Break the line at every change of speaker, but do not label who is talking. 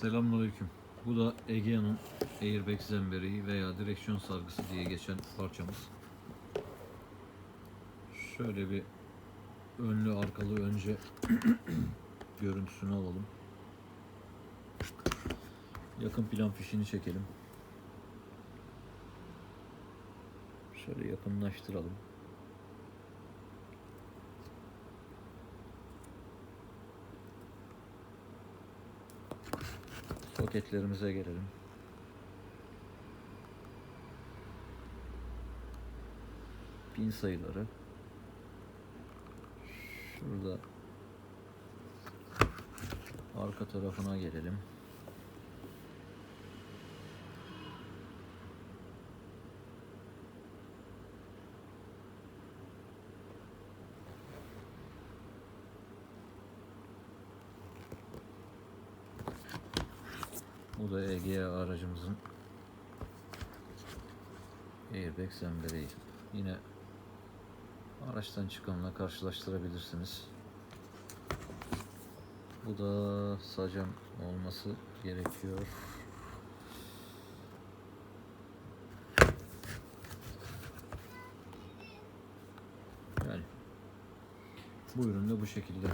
Selamünaleyküm. Bu da Egea'nın airbag zembereği veya direksiyon sargısı diye geçen parçamız. Şöyle bir önlü arkalı önce görüntüsünü alalım. Yakın plan fişini çekelim. Şöyle yakınlaştıralım. Soketlerimize gelelim. Pin sayıları. Şurada arka tarafına gelelim. Bu da Egea aracımızın airbag zembereği. Yine araçtan çıkanla karşılaştırabilirsiniz. Bu da sacam olması gerekiyor. Yani bu ürün de bu şekilde.